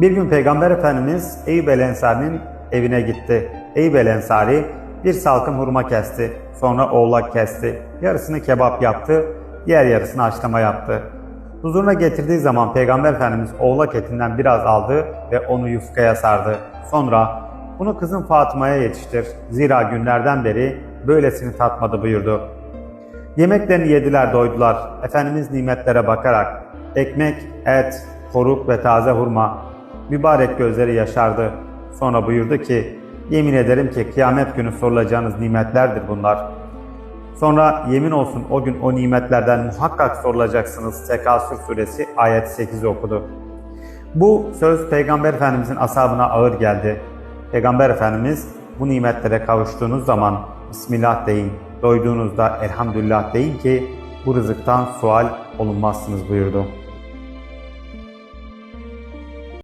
Bir gün Peygamber Efendimiz Eyüp el Ensari'nin evine gitti. Eyüp el Ensari bir salkım hurma kesti. Sonra oğlak kesti. Yarısını kebap yaptı. Diğer yarısını haşlama yaptı. Huzuruna getirdiği zaman Peygamber Efendimiz oğlak etinden biraz aldı ve onu yufkaya sardı. Sonra bunu kızın Fatıma'ya yetiştir. Zira günlerden beri böylesini tatmadı buyurdu. Yemeklerini yediler doydular. Efendimiz nimetlere bakarak ekmek, et, koruk ve taze hurma. Mübarek gözleri yaşardı. Sonra buyurdu ki yemin ederim ki kıyamet günü sorulacağınız nimetlerdir bunlar. Sonra yemin olsun o gün o nimetlerden muhakkak sorulacaksınız. Tekasür suresi ayet 8'i okudu. Bu söz Peygamber Efendimizin ashabına ağır geldi. Peygamber Efendimiz bu nimetlere kavuştuğunuz zaman Bismillah deyin, doyduğunuzda Elhamdülillah deyin ki bu rızıktan sual olunmazsınız buyurdu.